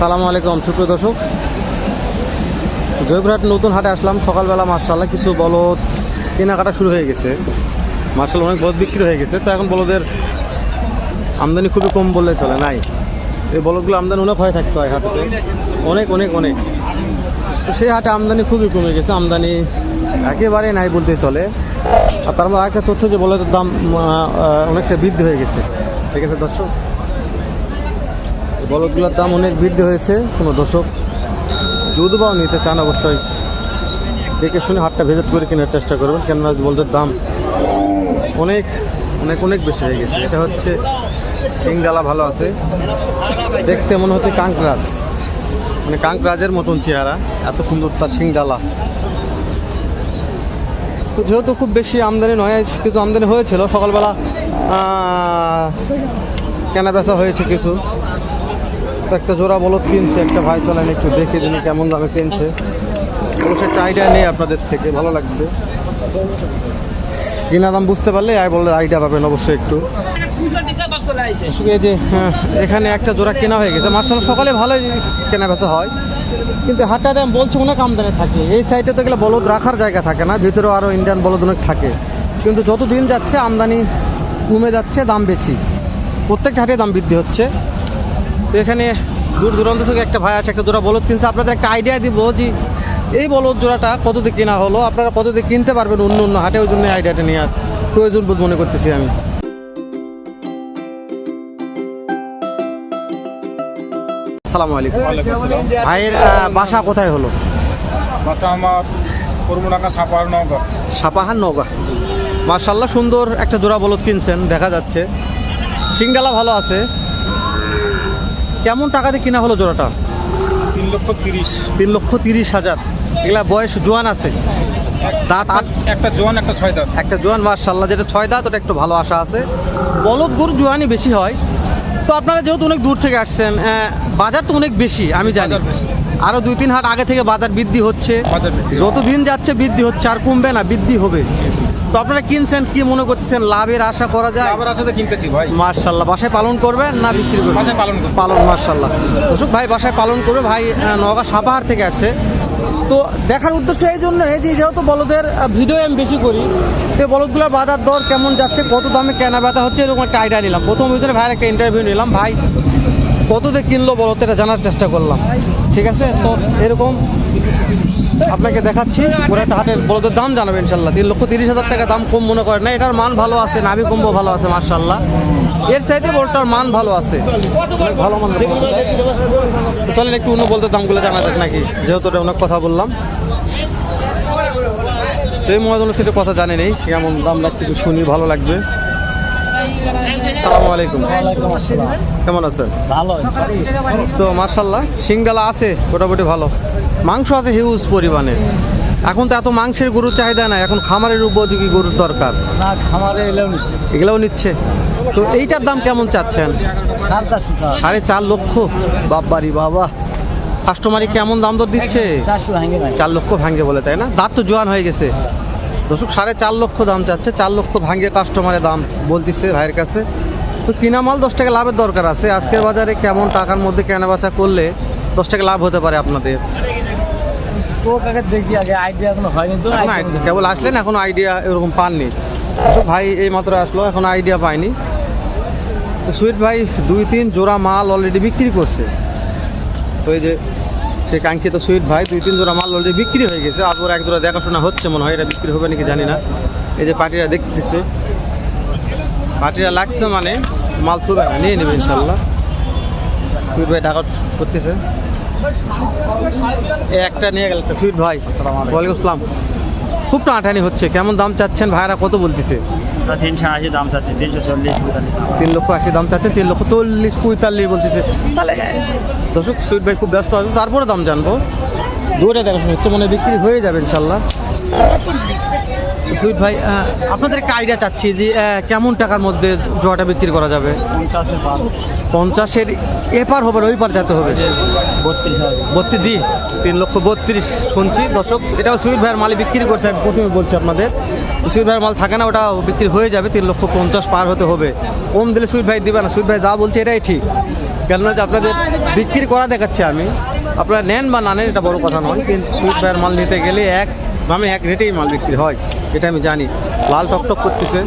সালামু আলাইকুম, সুপ্রিয় দর্শক। জয়পুরহাট নতুন হাটে আসলাম। সকালবেলা মার্শাল্লাহ কিছু বলদ কেনাকাটা শুরু হয়ে গেছে। মার্শাল অনেক বলদ বিক্রি হয়ে গেছে। তো এখন বলদের আমদানি খুবই কম বললে চলে, নাই। এই বলদগুলো আমদানি অনেক হয়ে থাকতে হয় হাটেতে অনেক অনেক অনেক। তো সেই হাটে আমদানি খুবই কমে গেছে। আমদানি একেবারে নাই বলতে চলে। আর তার মধ্যে আরেকটা তথ্য যে বলদের দাম অনেকটা বৃদ্ধি হয়ে গেছে। ঠিক আছে দর্শক? বলদগুলোর দাম অনেক বৃদ্ধি হয়েছে, কোনো দর্শক যদি বাও নিতে চান অবশ্যই। দেখে শুনে হাটটা ভেজেট করে কেনার চেষ্টা করবেন, কেননা বলদের দাম অনেক অনেক অনেক বেশি হয়ে গেছে। এটা হচ্ছে সিংডালা ভালো আছে। দেখতে মনে হচ্ছে কাঙ্করাজ মানে কাঙ্করাজের মতন চেহারা, এত সুন্দর তার সিংডালা। তো যেহেতু খুব বেশি আমদানি নয়, কিছু আমদানি হয়েছিল, সকালবেলা কেনা বেচা হয়েছে কিছু। তো একটা জোড়া বলদ কিনছে একটা ভাই চলেন একটু দেখে দিন কেমন দামে কিনছে। একটা আইডিয়া নেই আপনাদের থেকে ভালো লাগছে। কিনা দাম বুঝতে পারলে আই বললে আইডিয়া পাবেন অবশ্যই একটু। যে হ্যাঁ, এখানে একটা জোড়া কেনা হয়ে গেছে। মার্শাল সকালে ভালোই কেনা বেচা হয়। কিন্তু হাটটা দাম বলছে অনেক আমদানি থাকে। এই সাইডে তো গেলে বলদ রাখার জায়গা থাকে না ভিতরেও আরও ইন্ডিয়ান বলদ অনেক থাকে। কিন্তু যত দিন যাচ্ছে আমদানি কমে যাচ্ছে দাম বেশি। প্রত্যেকটা হাটে দাম বৃদ্ধি হচ্ছে। তো এখানে দূর দূরান্ত থেকে একটা ভাই আছে একটা জোড়া বলদ কিনছে। আপনাদের একটা আইডিয়া দিব যে এই বলদ জোড়াটা কত দিয়ে কেনা হলো? আপনারা কত দিয়ে কিনতে পারবেন অন্য অন্য হাটে? ওই জন্য আইডিয়াটা নেওয়ার প্রয়োজন বোধ মনে করতেছি আমি। আসসালামু আলাইকুম। ভাইয়ের বাসা কোথায় হলো? বাসা আমার করমুনাকা সাপাহান নৌকা মার্শাল্লাহ সুন্দর একটা জোড়া বলদ কিনছেন দেখা যাচ্ছে। সিঙ্গালা ভালো আছে। কেমন টাকা দিয়ে কিনা হলো জোড়াটা? তিন লক্ষ তিরিশ। তিন লক্ষ তিরিশ হাজার। এগুলা বয়স জোয়ান আছে। দাঁত আট একটা জোয়ান একটা ছয় দাঁত। একটা জোয়ান মার্শাল্লাহ যেটা ছয় দাঁত ওটা একটু ভালো আশা আছে। বলদ গরু জোয়ানই বেশি হয়। তো আপনারা যেহেতু অনেক দূর থেকে আসছেন বাজার তো অনেক বেশি আমি জানি। আরও দুই তিন হাট আগে থেকে বাজার বৃদ্ধি হচ্ছে। যত দিন যাচ্ছে বৃদ্ধি হচ্ছে আর কমবে না বৃদ্ধি হবে। তো আপনারা কিনছেন কি মনে করছেন? লাভের আশা করা যায়? আবার আসলে কিনতেছি ভাই। মার্শাল্লাহ বাসায় পালন করবেন না বিক্রি করবেন? বাসায় পালন। পালন মার্শাল্লাহ দর্শক ভাই বাসায় পালন করবে। ভাই নওগাঁ সাপাহার থেকে আসছে। তো দেখার উদ্দেশ্য এই জন্য এই যে যেহেতু বলদের ভিডিও আমি বেশি করি তো বলদগুলোর বাজার দর কেমন যাচ্ছে কত দামে কেনা বেচা হচ্ছে এরকম একটা আইডিয়া নিলাম। প্রথম ভিতরে ভাইয়ের একটা ইন্টারভিউ নিলাম। ভাই কত দিয়ে কিনলো বলতে এটা জানার চেষ্টা করলাম। ঠিক আছে? তো এরকম আপনাকে দেখাচ্ছি একটা হাটের বলদের দাম জানাবেন ইনশাল্লাহ। তিন লক্ষ তিরিশ হাজার টাকা দাম কম মনে করেন না, এটার মান ভালো আছে, নাভি কম্ব ভালো আছে মার্শাল্লাহ এর চাইতে বলটার মান ভালো আছে। ভালো মান চলেন একটু অন্য বলতে দামগুলো জানা যাক নাকি, যেহেতু অনেক কথা বললাম। এই মহাজন সেটা কথা জানি নেই, কেমন দাম লাগছে শুনি, ভালো লাগবে। সালামু আলাইকুম। কেমন আছেন? ভালো। তো মার্শাল্লাহ সিংডালা আছে মোটামুটি ভালো। মাংস আছে হিউজ পরিমাণে। এখন তো এত মাংসের গরুর চাহিদা নাই এখন খামারের উপযোগী গরুর দরকার। না খামারে এলেও নিচ্ছে। এগুলোও নিচ্ছে। তো এইটার দাম কেমন চাচ্ছেন? সাড়ে চার লক্ষ। বাবারি বাবা। কাস্টমারি কেমন দাম দর দিচ্ছে? চার লক্ষ ভাঙ্গে বলে তাই না? দাঁত তো জোয়ান হয়ে গেছে। দর্শক সাড়ে চার লক্ষ দাম চাচ্ছে চার লক্ষ ভাঙ্গে কাস্টমারের দাম বলতেছে ভাইয়ের কাছে। তো কিনা মাল দশ টাকা লাভের দরকার আছে। আজকের বাজারে কেমন টাকার মধ্যে কেনা বেচা করলে দশ টাকা লাভ হতে পারে আপনাদের? তো কাকে দেখি আগে আইডিয়া এখনও হয়নি তো আইডিয়া- কেবল আসলেন এখন আইডিয়া এরকম পাননি। ভাই এই মাত্র আসলো এখন আইডিয়া পাইনি তো সুইট ভাই দুই তিন জোড়া মাল অলরেডি বিক্রি করছে। তো এই যে সে কাঙ্ক্ষিত সুইট ভাই দুই তিন জোড়া মাল অলরেডি বিক্রি হয়ে গেছে। আজ আবার এক জোড়া দেখাশোনা হচ্ছে মনে হয় এটা বিক্রি হবে নাকি জানি না। এই যে পার্টিরা দেখতেছে। পার্টিরা লাগছে মানে মাল থুবে না নিয়ে নেবে ইনশাল্লাহ। সুইট ভাই ঢাকা করতেছে। একটা নিয়ে গেল সুইট ভাই। ওয়ালাইকুম আসসালাম খুব টানাটানি হচ্ছে। কেমন দাম চাচ্ছেন? ভাইরা কত বলতেছে? তিনশো আশি দাম চাচ্ছে তিনশো চল্লিশ তিন লক্ষ আশি দাম চাচ্ছেন তিন লক্ষ চল্লিশ পঁয়তাল্লিশ বলতেছে। তাহলে দর্শক সুইট ভাই খুব ব্যস্ত আছে তারপরে দাম জানব। দূরে দেখাশোনা হচ্ছে মানে বিক্রি হয়ে যাবে ইনশাল্লাহ। সুইট ভাই আপনাদের একটা আইডিয়া চাচ্ছি যে কেমন টাকার মধ্যে জোয়াটা বিক্রি করা যাবে? পঞ্চাশের এপার হবে ওই পার যেতে হবে? বত্রিশ দি তিন লক্ষ বত্রিশ শুনছি। দর্শক এটাও সুইট ভাইয়ের মালে বিক্রি করছে আমি প্রথমে বলছি আপনাদের। সুইট ভাইয়ের মাল থাকে না ওটা বিক্রি হয়ে যাবে তিন লক্ষ পঞ্চাশ পার হতে হবে। কম দিলে সুইট ভাই দিবে না সুইট ভাই যা বলছে এটাই ঠিক। কেননা যে আপনাদের বিক্রি করা দেখাচ্ছে আমি। আপনারা নেন বা না নেন এটা বড় কথা নয় কিন্তু সুইট ভাইয়ের মাল নিতে গেলে এক দামে এক রেটেই মাল বিক্রি হয়। এটা আমি জানি। লাল টকটক করতেছে।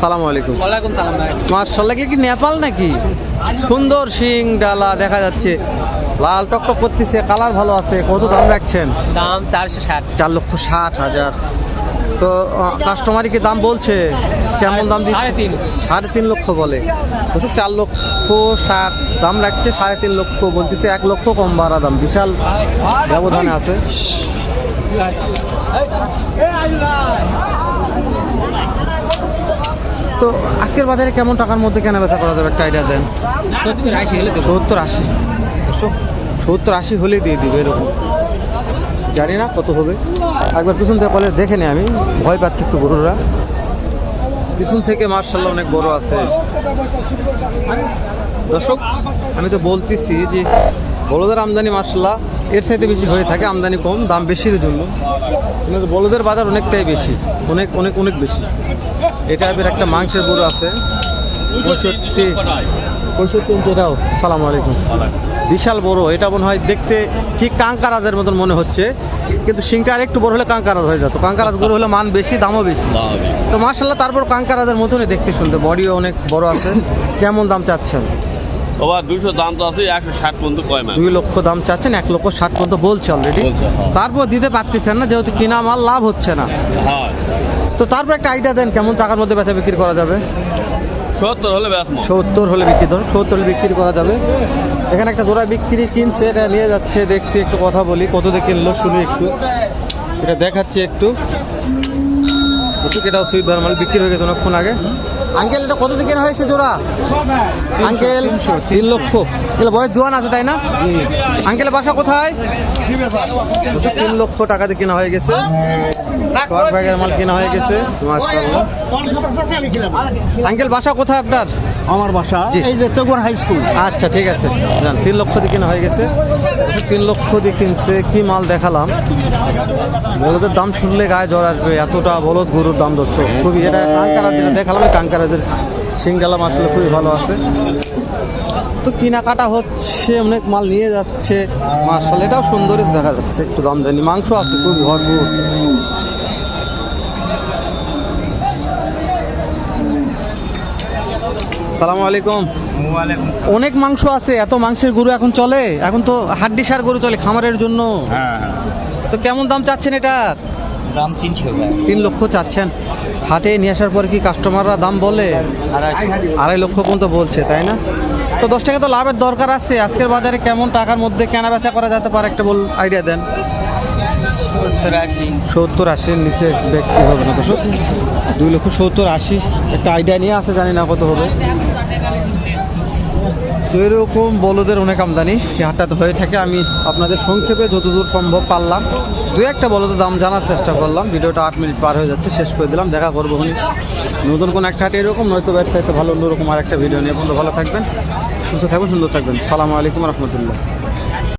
সালাম আলাইকুম। ওয়ালাইকুম সালাম ভাই। মার্শাল্লাহ কি নেপাল নাকি? সুন্দর শিং ডালা দেখা যাচ্ছে। লাল টকটক করতেছে কালার ভালো আছে। কত দাম রাখছেন? দাম চারশো ষাট। চার লক্ষ ষাট হাজার। তো কাস্টমারই কি দাম বলছে? কেমন দাম দিচ্ছে? সাড়ে তিন। লক্ষ বলে। দর্শক চার লক্ষ ষাট দাম রাখছে সাড়ে তিন লক্ষ বলতেছে এক লক্ষ কম বাড়া দাম। বিশাল ব্যবধানে আছে। তো আজকের বাজারে কেমন টাকার মধ্যে কেনা বেচা করা যাবে? একটা আইডিয়া দেন। সত্তর আশি। হলে সত্তর আশি সত্তর আশি হলেই দিয়ে দিবে এরকম। জানি না কত হবে। একবার পিছন থেকে কলে দেখে নি আমি। ভয় পাচ্ছি একটু গরুরা। পিছন থেকে মার্শাল্লাহ অনেক বড় আছে। দর্শক, আমি তো বলতেছি যে বড়দের আমদানি মার্শাল্লাহ এর সাথে বেশি হয়ে থাকে আমদানি কম দাম বেশির জন্য। কিন্তু বড়দের বাজার অনেকটাই বেশি অনেক অনেক অনেক বেশি। এটা টাইপের একটা মাংসের গরু আছে। পঁয়ষট্টি পঁয়ষট্টি ইঞ্চি এটাও। সালাম আলাইকুম। বিশাল বড় এটা মনে হয় দেখতে ঠিক কাঙ্কারাজের মতন মনে হচ্ছে। কিন্তু আর একটু বড় হলে কাঙ্কারাজ হয়ে যেত। কাঙ্কারাজ গরু হলে মান বেশি দামও বেশি। তো মার্শাল্লাহ তারপর কাঙ্কারাজের মতনই দেখতে শুনতে বডিও অনেক বড় আছে। কেমন দাম চাচ্ছেন? বাবা দুশো দাম তো আছে একশো ষাট পর্যন্ত কয় দুই লক্ষ দাম চাচ্ছেন এক লক্ষ ষাট পর্যন্ত বলছে অলরেডি হ্যাঁ। তারপর দিতে পারতেছেন না যেহেতু কিনা মাল লাভ হচ্ছে না। হ্যাঁ। তো তারপর একটা আইডিয়া দেন কেমন টাকার মধ্যে বেচা বিক্রি করা যাবে? সত্তর হলে সত্তর হলে বিক্রি ধরুন সত্তর হলে বিক্রি করা যাবে। এখানে একটা জোড়া বিক্রি কিনছে এটা নিয়ে যাচ্ছে দেখছি একটু কথা বলি কত দিয়ে কিনলো শুনি একটু। এটা দেখাচ্ছি একটু। বুঝুক এটাও সুইট মাল বিক্রি হয়ে গেছে অনেকক্ষণ আগে। আঙ্কেল এটা কত দিয়ে কেনা হয়েছে জোড়া? আঙ্কেল তিন লক্ষ। তাহলে বয়স জোয়ান আছে তাই না? আঙ্কেল বাসা কোথায়? তিন লক্ষ টাকা দিয়ে কেনা হয়ে গেছে। ব্যাগের মাল কেনা হয়ে গেছে। আঙ্কেল বাসা কোথায় আপনার? আমার বাসা। এই যে তোগর হাই স্কুল। আচ্ছা ঠিক আছে। যান তিন লক্ষ দিয়ে কেনা হয়ে গেছে। তিন লক্ষ দিয়ে কিনছে, কি মাল দেখালাম? বলদের দাম শুনলে গায়ে জ্বর আসবে, এতটা বলদ গরুর দাম দর্শক খুবই, এটা কাঙ্কারা যেটা দেখালাম কাঙ্কারাদের সিঙ্গালাম আসলে খুবই ভালো আছে। তো কেনাকাটা হচ্ছে, অনেক মাল নিয়ে যাচ্ছে। মার্শাল এটাও সুন্দরই দেখা যাচ্ছে, একটু দাম দেয়নি মাংস আছে খুবই ভরপুর। সালামু আলাইকুম। অনেক মাংস আছে এত মাংসের গরু এখন চলে? এখন তো হাড্ডি সার গরু চলে খামারের জন্য। হ্যাঁ তো কেমন দাম চাচ্ছেন এটার? দাম তিনশো তিন লক্ষ চাচ্ছেন। হাটে নিয়ে আসার পর কি কাস্টমাররা দাম বলে? আড়াই লক্ষ পর্যন্ত বলছে তাই না? তো দশ টাকা তো লাভের দরকার আছে। আজকের বাজারে কেমন টাকার মধ্যে কেনা বেচা করা যেতে পারে একটা বল আইডিয়া দেন। সত্তর আশি। আশির নিচে ব্যক্তি হবে না। দর্শক দুই লক্ষ সত্তর আশি একটা আইডিয়া নিয়ে আছে জানি না কত হবে। তো এরকম বলদের অনেক আমদানি, এই হাটটাতে হয়ে থাকে। আমি আপনাদের সংক্ষেপে যতদূর সম্ভব পারলাম। দু একটা বলদের দাম জানার চেষ্টা করলাম। ভিডিওটা আট মিনিট পার হয়ে যাচ্ছে, শেষ করে দিলাম। দেখা করব উনি নতুন কোনো একটা হাটে এরকম, নয়তো ব্যবসায়ীতে ভালো অন্যরকম আর একটা ভিডিও নিয়ে। বন্ধু, ভালো থাকবেন, সুস্থ থাকবেন, সুন্দর থাকবেন। সালামু আলাইকুম রহমতুল্লাহ।